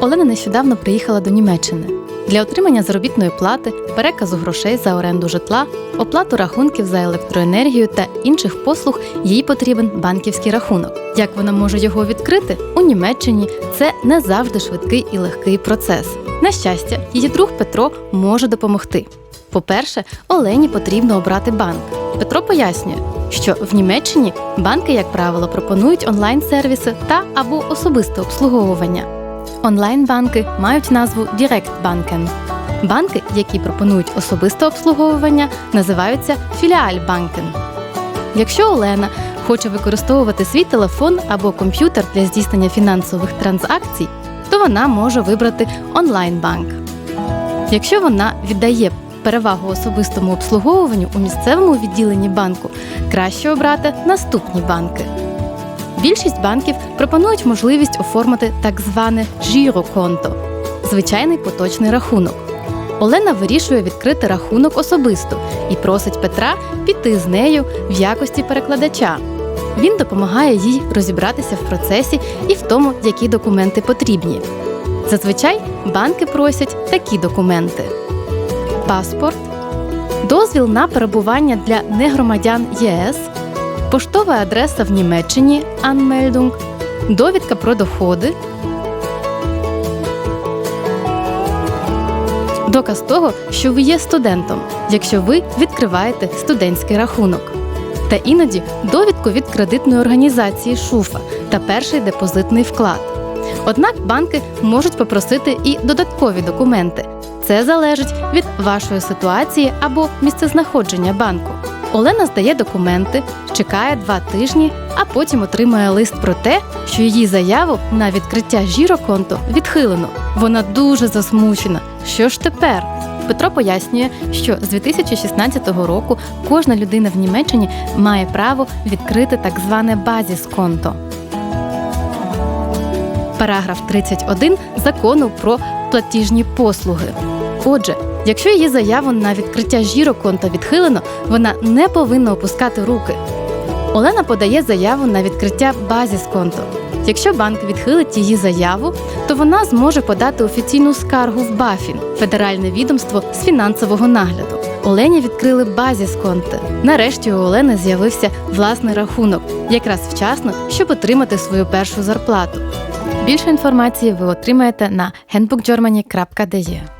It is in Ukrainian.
Олена нещодавно приїхала до Німеччини. Для отримання заробітної плати, переказу грошей за оренду житла, оплату рахунків за електроенергію та інших послуг їй потрібен банківський рахунок. Як вона може його відкрити? У Німеччині це не завжди швидкий і легкий процес. На щастя, її друг Петро може допомогти. По-перше, Олені потрібно обрати банк. Петро пояснює, що в Німеччині банки, як правило, пропонують онлайн-сервіси та або особисте обслуговування. Онлайн-банки мають назву Директбанкен. Банки, які пропонують особисте обслуговування, називаються філіальбанкен. Якщо Олена хоче використовувати свій телефон або комп'ютер для здійснення фінансових транзакцій, то вона може вибрати онлайн-банк. Якщо вона віддає перевагу особистому обслуговуванню у місцевому відділенні банку, краще обрати наступні банки. Більшість банків пропонують можливість оформити так зване жіроконто звичайний поточний рахунок. Олена вирішує відкрити рахунок особисто і просить Петра піти з нею в якості перекладача. Він допомагає їй розібратися в процесі і в тому, які документи потрібні. Зазвичай банки просять такі документи: паспорт, дозвіл на перебування для негромадян ЄС, поштова адреса в Німеччині Anmeldung, довідка про доходи, доказ того, що ви є студентом, якщо ви відкриваєте студентський рахунок. Та іноді довідку від кредитної організації Шуфа та перший депозитний вклад. Однак банки можуть попросити і додаткові документи. Це залежить від вашої ситуації або місцезнаходження банку. Олена здає документи, чекає два тижні, а потім отримує лист про те, що її заяву на відкриття жіроконто відхилено. Вона дуже засмучена. Що ж тепер? Петро пояснює, що з 2016 року кожна людина в Німеччині має право відкрити так зване базісконто. Параграф 31 закону про платіжні послуги. Отже, якщо її заяву на відкриття жіроконта відхилено, вона не повинна опускати руки. Олена подає заяву на відкриття базісконто. Якщо банк відхилить її заяву, то вона зможе подати офіційну скаргу в Бафін федеральне відомство з фінансового нагляду. Олені відкрили базісконти. Нарешті у Олени з'явився власний рахунок, якраз вчасно, щоб отримати свою першу зарплату. Більше інформації ви отримаєте на handbookgermany.de.